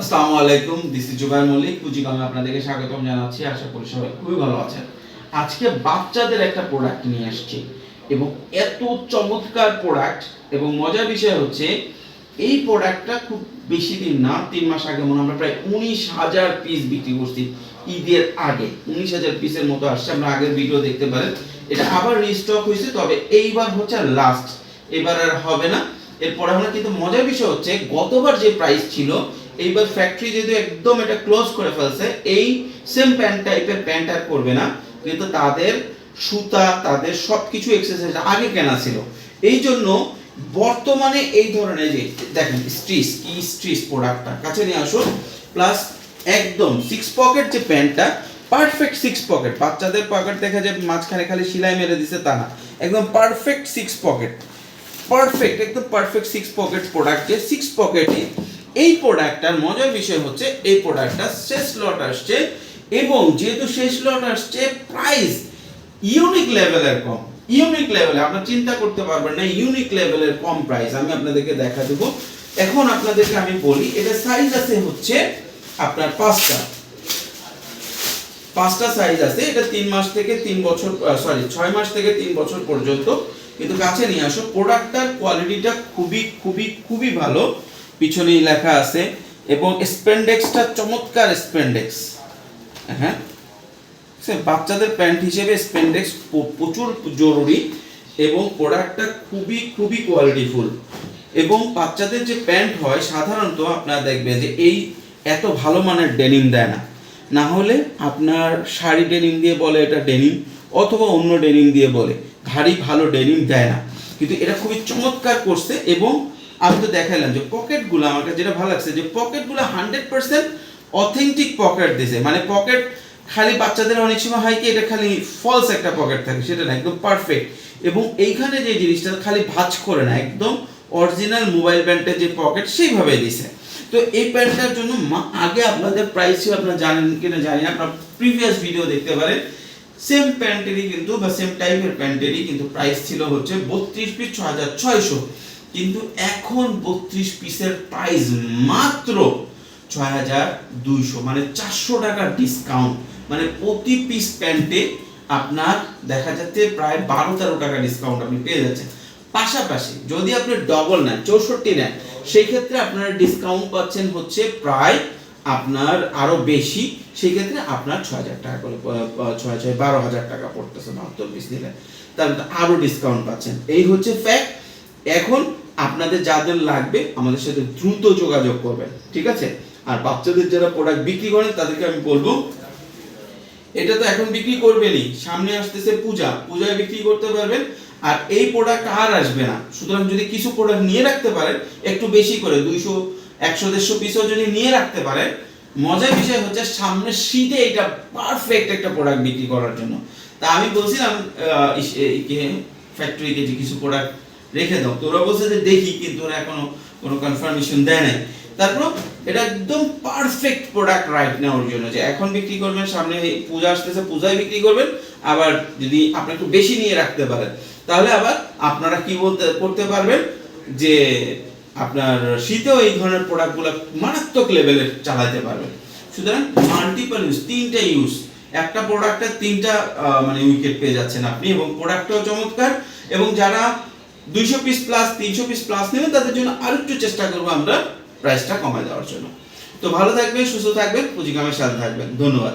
আসসালামু আলাইকুম this is Zubair Mallick পুঁজিকমে আপনাদেরকে স্বাগতম জানাচ্ছি, আশা করি সবাই খুবই ভালো আছেন। আজকে বাচ্চাদের একটা প্রোডাক্ট নিয়ে আসছি এবং এত চমৎকার প্রোডাক্ট এবং মজার বিষয় হচ্ছে, এই প্রোডাক্টটা খুব বেশি দিন না, তিন মাস আগে মনে আমরা প্রায় উনিশ হাজার পিস বিক্রি করছি ঈদের আগে। উনিশ হাজার পিসের মতো আসছে, আমরা আগের ভিডিও দেখতে পারেন। এটা আবার রিস্টক হয়েছে, তবে এইবার হচ্ছে লাস্ট এবার আর হবে না। এরপরে আমরা কিন্তু মজার বিষয় হচ্ছে, গতবার যে প্রাইস ছিল এইবার ফ্যাক্টরি যেহেতু একদম এটা ক্লোজ করে ফেলছে, এই সেম প্যান্ট টাইপের প্যান্ট আর করবে না। কিন্তু তাদের সুতা, তাদের সবকিছু এক্সারসাইজ আগে কেনা ছিল। এই জন্য বর্তমানে এই ধরনের যে, দেখেন স্ট্রিস কি স্ট্রিস প্রোডাক্টটা কাছে নিয়ে আসুন। প্লাস একদম সিক্স পকেট যে প্যান্টটা পারফেক্ট সিক্স পকেট বাচ্চাদের পকেট দেখা যায় মাঝখানে খালি সেলাই মেরে দিছে তা না। একদম পারফেক্ট সিক্স পকেট পারফেক্ট একদম পারফেক্ট সিক্স পকেট প্রোডাক্ট যে সিক্স পকেটে এই প্রোডাক্টটার মজার বিষয় হচ্ছে এই প্রোডাক্টটা শেষ লট আসছে এবং যেহেতু শেষ লট আসছে প্রাইস ইউনিক লেভেলের কম। ইউনিক লেভেলে আপনার চিন্তা করতে পারবেন না ইউনিক লেভেলের কম প্রাইস আমি আপনাদেরকে দেখা দেবো। এখন আপনাদেরকে আমি বলি, এটা সাইজ আছে হচ্ছে আপনার পাঁচটা। পাঁচটা সাইজ আছে, এটা তিন মাস থেকে তিন বছর সরি ছয় মাস থেকে তিন বছর পর্যন্ত। কিন্তু কাছে নিয়ে আসো প্রোডাক্টটার কোয়ালিটিটা খুবই খুবই খুবই ভালো। পিছনেই লেখা আছে, এবং স্পেন্ডেক্সটা চমৎকার স্পেন্ডেক্স হ্যাঁ? সে বাচ্চাদের প্যান্ট হিসেবে স্পেন্ডেক্স প্রচুর জরুরি, এবং প্রোডাক্টটা খুবই খুবই কোয়ালিটিফুল। এবং বাচ্চাদের যে প্যান্ট হয়, সাধারণত আপনারা দেখবেন যে এই এত ভালো মানের ডেনিম দেয় না। না হলে আপনার শাড়ি ডেনিম দিয়ে বলে এটা ডেনিম, অথবা অন্য ডেনিম দিয়ে বলে। ভারী, ভালো ডেনিম দেয় না। কিন্তু এটা খুবই চমৎকার করছে, এবং আমি তো দেখাইলাম যে পকেটগুলো আমার কাছে যেটা ভালো লাগছে যে পকেটগুলো হান্ড্রেড পার্সেন্ট অথেন্টিক পকেট দিছে। মানে পকেট খালি বাচ্চাদের অনেক সময় হয় কি, এটা খালি ফলস একটা পকেট থাকে, সেটা না, একদম পারফেক্ট এবং এইখানে যে জিনিসটা খালি ভাঁজ করে না, একদম অরিজিনাল মোবাইল ব্যান্ডের যে পকেট সেইভাবে দিছে। তো এই প্যান্টটার জন্য আগে আপনাদের প্রাইস ছিল আপনারা জানেন কিনা জানি না, আপনার প্রিভিয়াস ভিডিও দেখতে পারেন। সেম প্যান্টেরই কিন্তু বা সেম টাইপের প্যান্টেরই কিন্তু প্রাইস ছিল হচ্ছে বত্রিশ পিস ছ হাজার ছয়শো। কিন্তু এখন বত্রিশ পিসের প্রাইস মাত্র ছয় হাজার দুইশো মানে চারশো টাকার ডিসকাউন্ট মানে প্রতি পিস প্যান্টে আপনার দেখা যাচ্ছে প্রায় বারো তেরো টাকা ডিসকাউন্ট আপনি পেয়ে যাচ্ছেন। পাশাপাশি যদি আপনি ডবল নেন, চৌষট্টি নেন, সেই ক্ষেত্রে আপনারা ডিসকাউন্ট পাচ্ছেন হচ্ছে প্রায় আপনার আরও বেশি। সেই ক্ষেত্রে আপনার ছয় হাজার টাকা করে ছয় ছয় বারো হাজার টাকা পড়তেছে বাহাত্তর পিস নিলে। তার মধ্যে আরও ডিসকাউন্ট পাচ্ছেন। এই হচ্ছে ফ্যাক্ট এখন আপনাদের যাদের লাগবে আমাদের সাথে দ্রুত যোগাযোগ করবেন, ঠিক আছে? আর বাচ্চাদের যারা প্রোডাক্ট বিক্রি করেন, তাদেরকে আমি বলব, এটা তো এখন বিক্রি করবেনই। সামনে আসতেছে পূজা, পূজায় বিক্রি করতে পারবেন। আর এই প্রোডাক্ট আর আসবে না। সুতরাং যদি কিছু প্রোডাক্ট নিয়ে রাখতে পারেন, একটু বেশি করে, দুইশো, একশো, দেড়শো পিসও যদি নিয়ে রাখতে পারেন, মজার বিষয় হচ্ছে সামনের শীতে এটা পারফেক্ট একটা প্রোডাক্ট বিক্রি করার জন্য। তা আমি বলছিলাম ফ্যাক্টরিকে যে কিছু প্রোডাক্ট রেখে দাও। তো ওরা বলছে যে দেখি, কিন্তু ওরা এখনও কোনো কনফার্মেশন দেয় নাই। তারপর এটা একদম পারফেক্ট প্রোডাক্ট রাইট নেওয়ার জন্য যে এখন বিক্রি করবেন, সামনে পূজা আসতেছে, পূজায় বিক্রি করবেন, আবার যদি আপনি একটু বেশি নিয়ে রাখতে পারেন, তাহলে আবার আপনারা কি বলতে, করতে পারবেন যে আপনার শীতেও এই ধরনের প্রোডাক্টগুলো মারাত্মক লেভেলের চালাতে পারবেন। সুতরাং মাল্টিপল ইউজ তিনটা ইউজ একটা প্রোডাক্টের তিনটা মানে উইকেট পেয়ে যাচ্ছেন আপনি এবং প্রোডাক্টটাও চমৎকার এবং যারা দুইশো পিস প্লাস তিনশো পিস প্লাস নেবেন তাদের জন্য আরও একটু চেষ্টা করব আমরা প্রাইসটা কমায় দেওয়ার জন্য। তো ভালো থাকবেন, সুস্থ থাকবেন, পুঁজিকামের সাথে থাকবেন। ধন্যবাদ।